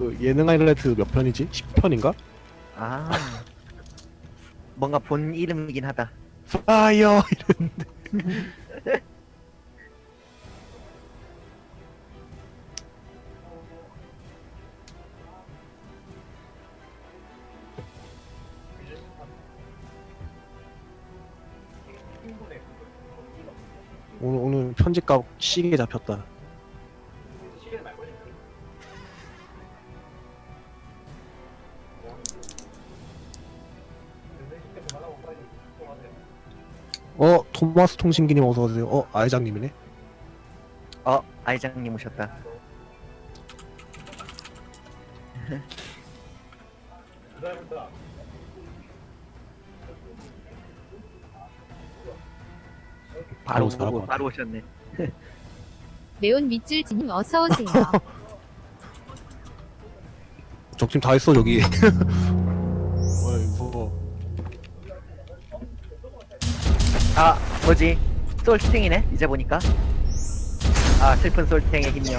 그 예능 하이라이트 몇 편이지? 10편인가? 아 뭔가 본 이름이긴 하다 파이어 이랬는데 오늘 오늘 편집값 시계 잡혔다. 어 토마스 통신기님 어서 오세요. 어 아이장님이네. 어 아이장님 오셨다 바로 것 오고. 바로 오셨네 네온 밑줄 지님 어서 오세요. 적팀 다 있어 저기. 아 뭐지? 솔스팅이네 이제 보니까. 아 슬픈 솔스팅의 힘이요.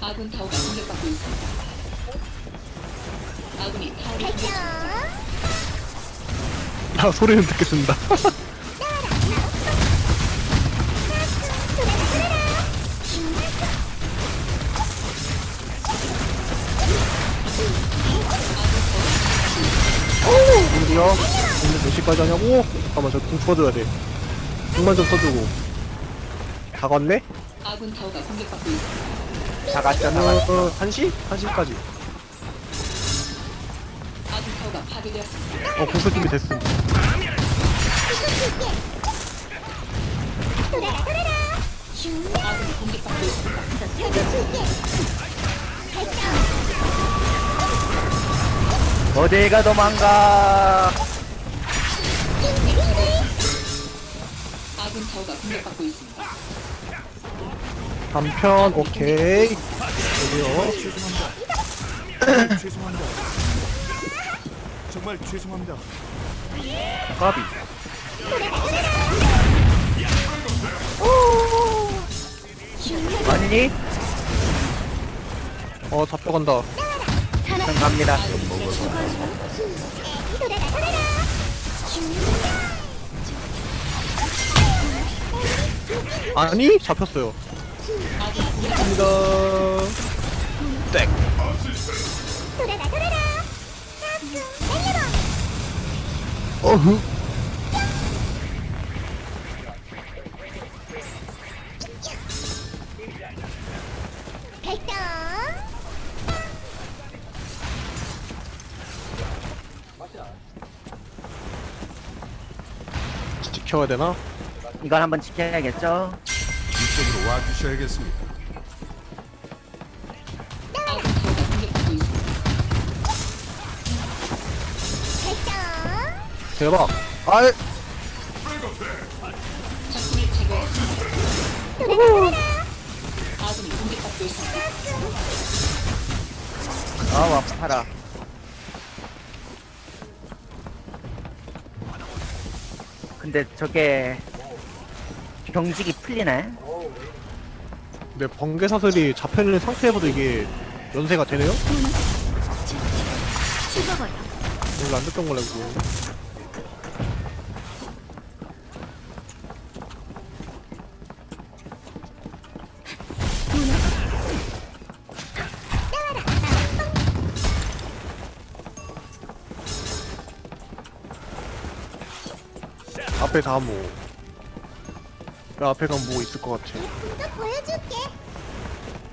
아군 타워가 아 소리는 듣겠습니다. 어디야? 오늘 몇 시까지 하냐고? 잠깐만 저궁 써줘야 돼. 궁만 좀 써주고. 다 갔네? 아군 타워가 공격받고 있습니다. 다 갔죠 다 어, 갔죠 어, 1시? 1시까지. 아군 타워가 파괴되었습니다. 어, 공수 준비 됐음. 아군이 공격받고 있습니다. 어딜가 도망가 아군 타워가 공격받고 있습니다. 단편, 오케이. 여기요. 죄송합니다. 정말 죄송합니다. 까비 아니니? 어, 잡혀간다. 전 갑니다 아니? 잡혔어요. 갑니다. 땡. 어흐. 지켜야 되나? 이건 한번 지켜야겠죠? 이쪽으로 와 주셔야겠습니다. 공격받고 있습니다. 대박. 아이. 아우 아파라 근데 저게 경직이 풀리네? 내 번개 사슬이 잡혀있는 상태에서도 이게 연세가 되네요? 원래 안 됐던 걸로 알고. 앞에 다 뭐. 야, 앞에 가면 뭐 있을 것 같아.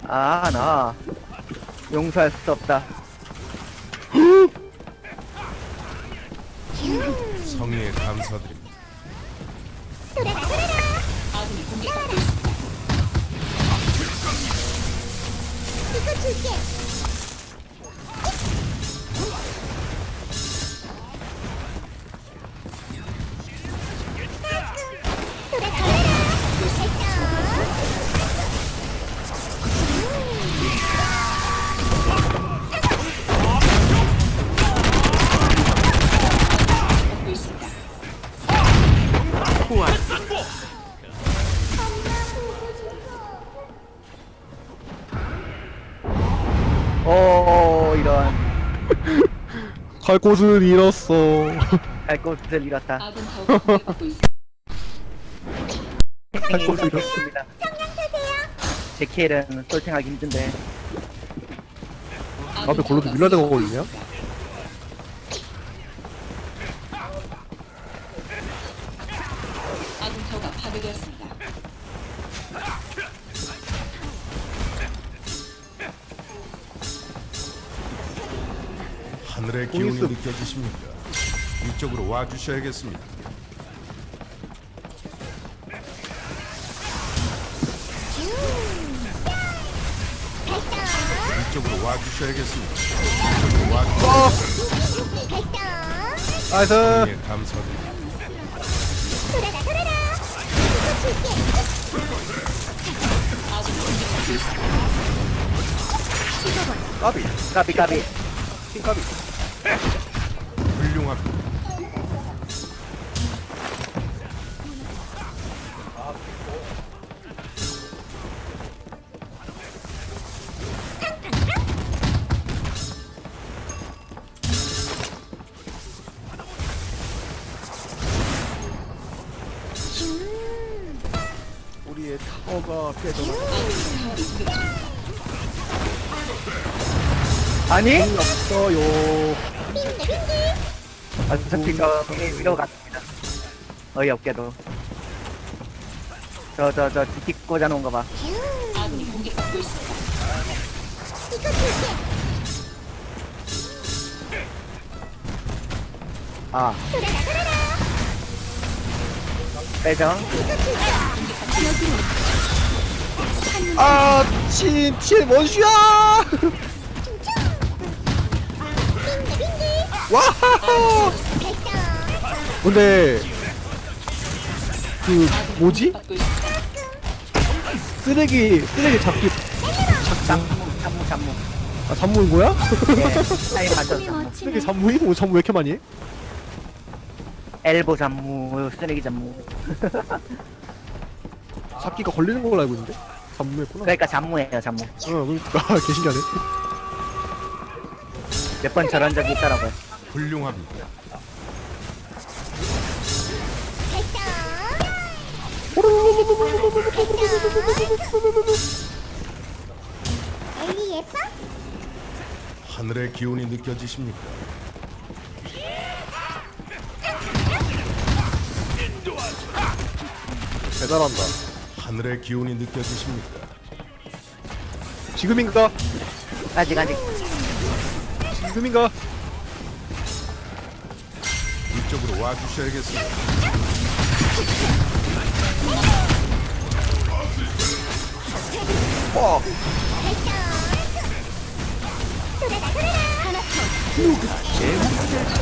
아, 나 용서할 수 없다. 성의에 감사드립니다. 갈 곳을 잃었어. 갈 곳을 잃었다. 아군 타워가 공격받고 있습니다. 갈 곳을 잃었어. 잃었습니다. 제 킬은 솔팅하기 힘든데. 앞에 골로도 밀라드가 공격받 느껴지십니까? 이쪽으로 와주셔야겠습니다. 이쪽으로 와주셔야겠습니다. 이쪽으로 와주셔야 나이스. 성의에 감사드립니다. 까비. 까비 까비. 킹 까비. 아니? 없어요. 어차피 저 위로 갔습니다. 어이없게도. 저 저저 디키 꽂아놓은 거 봐. 아군이 공격받고 있습니다. 아. 빼죠. 아, 친, 친, 원슈야! 와하하! 근데, 그, 뭐지? 쓰레기, 쓰레기 잡기, 잠무 잠무 잠무. 아, 산무인 거야? 예. 타임 맞춰 잠무. 쓰레기 산무임? 뭐 산무 왜 이렇게 많이 해? 엘보 잠무 쓰레기 잠무. 잡기가 걸리는 걸로 알고 있는데? 산무였구나. 그러니까 잠무예요 잠무. 어, 그러니까, 개신기하네. 몇 번 저런 적이 있더라고요. 훌륭합니다. 하늘의 기운이 느껴지십니까? 대단한다. 하늘의 기운이 느껴지십니까? 지금인가? 아직 아직. 지금인가? 와주셔야겠습니다. 와!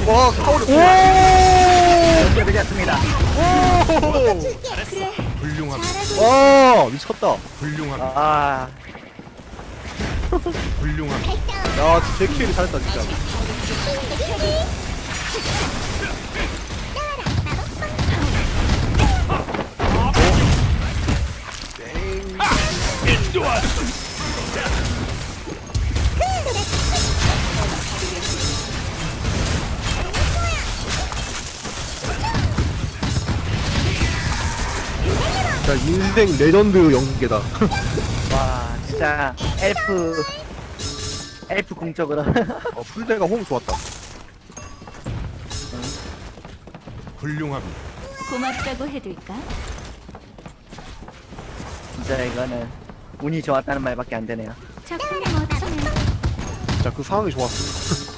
와, 타오르. 오! 연결되었습니다. 훌륭합니다. 와, 미쳤다. 훌륭합니다. 아 훌륭합니다. 야, 제 킬이 잘했다, 진짜. 자, 인생 레전드 연계다. 와 진짜 엘프 엘프 공적으로 어, 풀대가 호응 좋았다. 훌륭합니다. 고맙다고 해둘까? 진짜 이거는 운이 좋았다는 말밖에 안 되네요. 진짜 그 상황이 좋았어.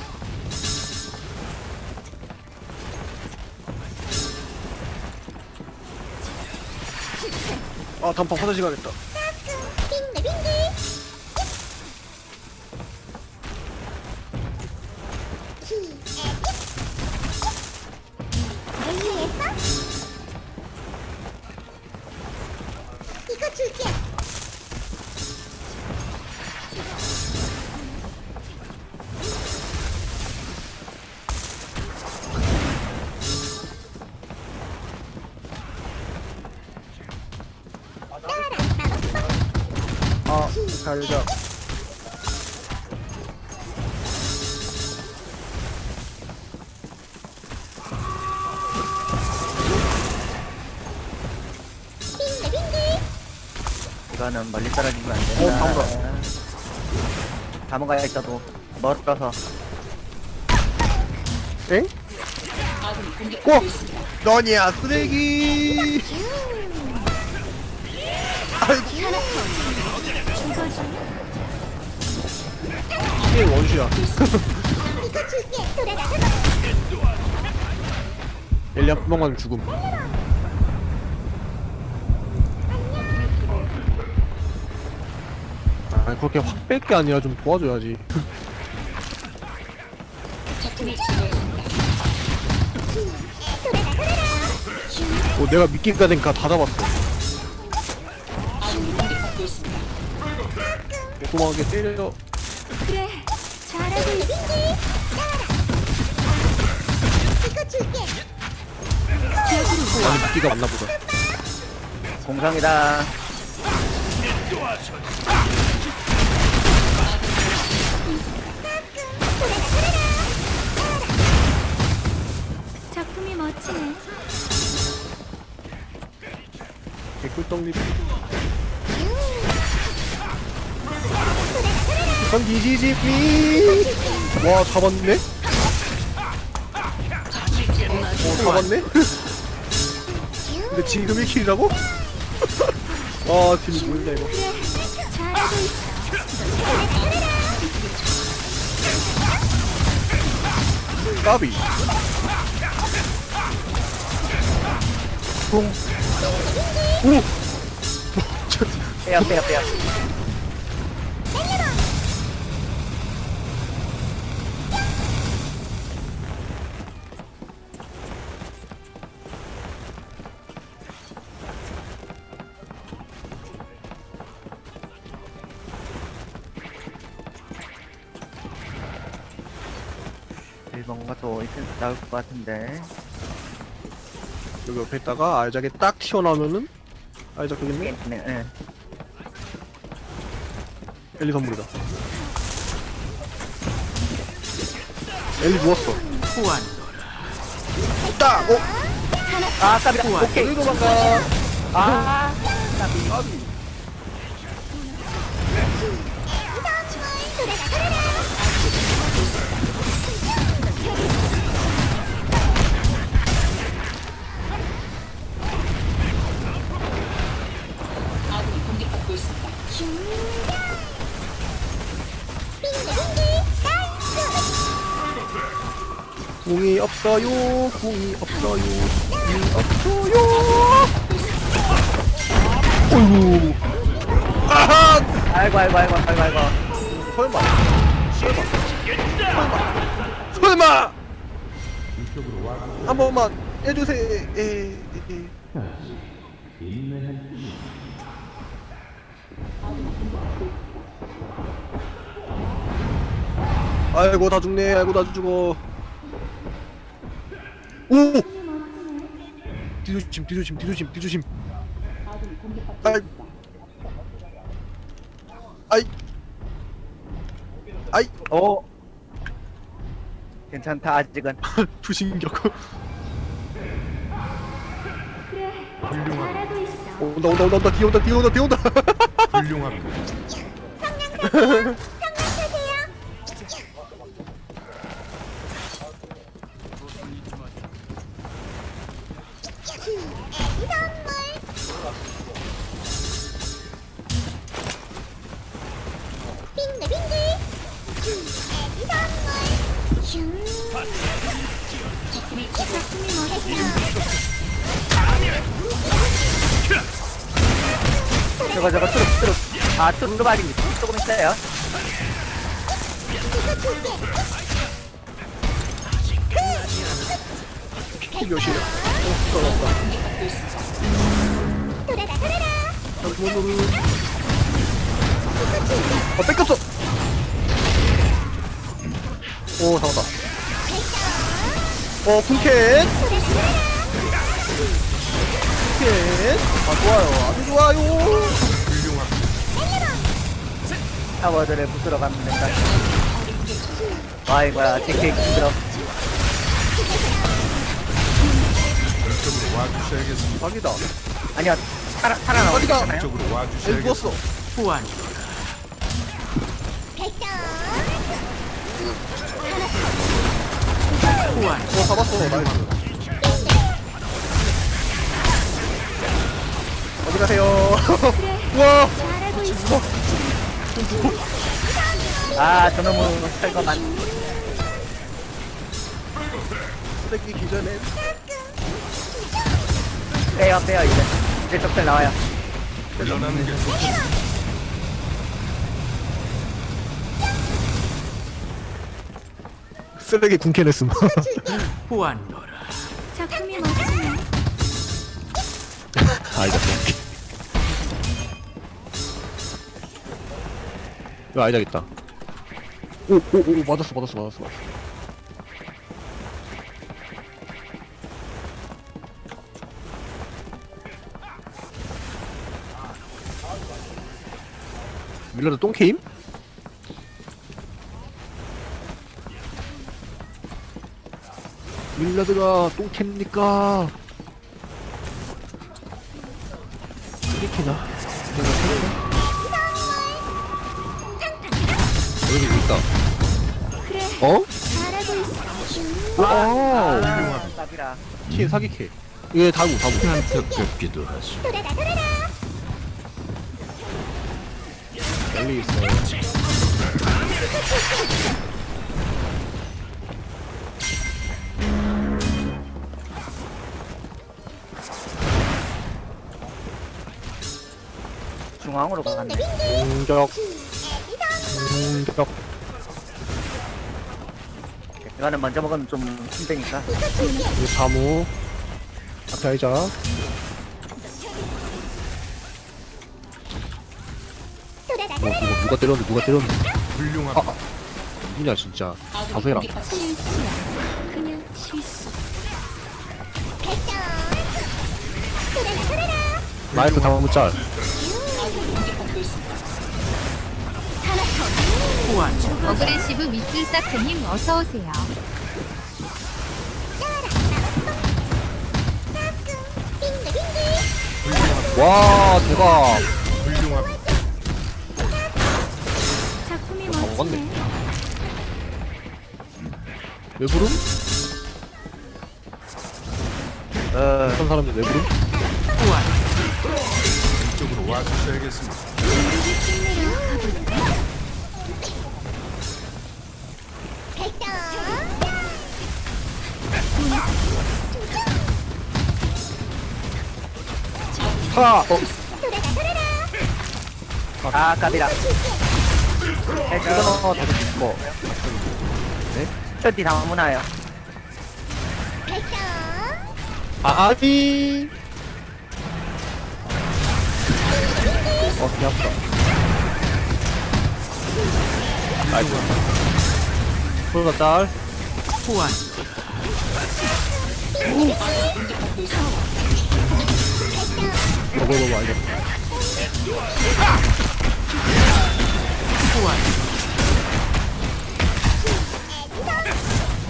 아, 단파 화장실 가겠다. 살자 이거는 멀리 떨어지면 안 오, 된다. 방금. 가문가 있어도 멀어서 엥? 어? 꼭! 너냐 쓰레기 아이고 이게 원슈야. 엘리 한 번만 죽음. 아 그렇게 확 뺄 게 아니라 좀 도와줘야지. 어, 내가 미끼가 된가 다 잡았어 조그맣게 때려 그래, 잘하고 있어. 이거 줄게. 아니 미끼가 맞나 보다 공성이다. 작품이 멋지네. 개꿀떡잎 전 디지지비 와 잡았네? 어 잡았네? 근데 지금 1킬이라고? 아 딜이 뭐냐 이거. 까비 공 오! 저, 빼요, 빼요, 빼요. 뭔가 더 있을 나올 것 같은데. 여기 옆에 있다가 알작에 딱 튀어나오면은 알작 있네? 네, 네. 엘리 선물이다 엘리 누웠어 후안 딱! 어? 아, 깝이다. 오케이. 어디 도망가 아, 없어요. 궁이 없어요. 궁이 없어요. 어이구 아하 아이고, 아이고, 아이고, 아이고, 아이고. 설마. 설마. 설마. 설마. 한 번만 해주세요. 에, 에, 에. 아이고 다 죽네. 아이고 다 죽어 오! 뒤조심 뒤조심 뒤조심 뒤조심. 아이. 아이. 아이. 오. 괜찮다, 아직은. 투신격. 훌륭합니다. 온다 온다 온다 온다. 뒤에 온다 뒤에 온다 뒤에 온다. 훌륭합니다. 저거, 저거, 트룩, 트룩. 아, 트룩 아직 조금 있어요. 키 몇이야? 어 떨어졌다 도라라. 잠깐만요 아 뺏겼어 오 잡았다 어 쿵캔 쿵캔 아 좋아요 아주 좋아요. 타워들을 부수러 가면 된다. 아이고야, 제게 힘들어. 이쪽으로 와 주셔야겠습니다. 사기다 아니야, 살아 살아나오고 어디가? 이쪽으로 애 와주셔야겠습니다. 누웠어 후원. 발동. 어 잡았어 나이스 어디 가세요 우와 있어. 아 저놈은 철거만. 쓰레기 기전에 빼요 빼요 이제. 이제 적들 나와요. 물러나는 게 좋습 쓰레기 군캔했음. 작품이 멋지네. 아니다 이거 아이작 있다. 오 오 오 맞았어 맞았어 맞았어 맞았어. 밀러드 똥케임? 밀러드가 똥캡니까? 쓰리키나? 여기 있다. 그래, 어? 잘하고 있어. 와, 아, 쌉이라. 키 사기 키. 이게 다구 다구. 안타깝기도 하죠. 돌아라 돌아라. 멀리 있어. 중앙으로 가네. 공격. 공격. 이거는 먼저 먹으면 좀 힘드니까. 이 사무. 돌아라 어, 누가, 누가 때렸는데 누가 때렸는데 진짜. 실수야. 그냥 실수. 발동. 돌아라 돌아라. 나이스 다무 짤. 어그레시브 밑줄 사크님 어서오세요. 와 대박. 훌륭합니다. 작품이 다 먹었네. 멋지네. 왜 부름? 어, 어떤 사람들 왜 부름? 이쪽으로 와주셔야겠습니다. 하. 어. 아 까비라. 이거 다들 죽어. 첫뒤 나무나요. 발동. 아비. 어, 개 아프다. 나이스. 풀다 짤. 이거 뭐, 뭐, 알겠다.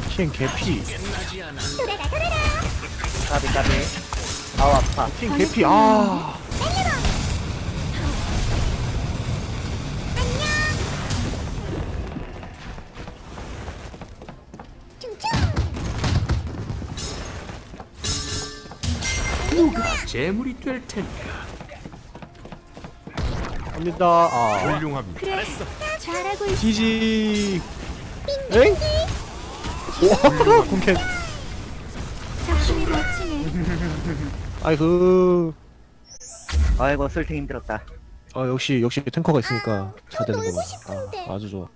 킹 개피. 돌아라 돌아라. 까비 까비. 아우 아파. 킹 개피. 아. 재물이 될 테니까. 갑니다. 아. 훌륭합니다. 그래, 잘하고 있어. 지지. 엥? 와, 군캔. 작품이 멋지네. 아이고. 아이고 술팅 힘들었다. 아, 역시, 역시 탱커가 있으니까 잘 되는 놀고 거구나. 싶은데. 아, 아주 좋아.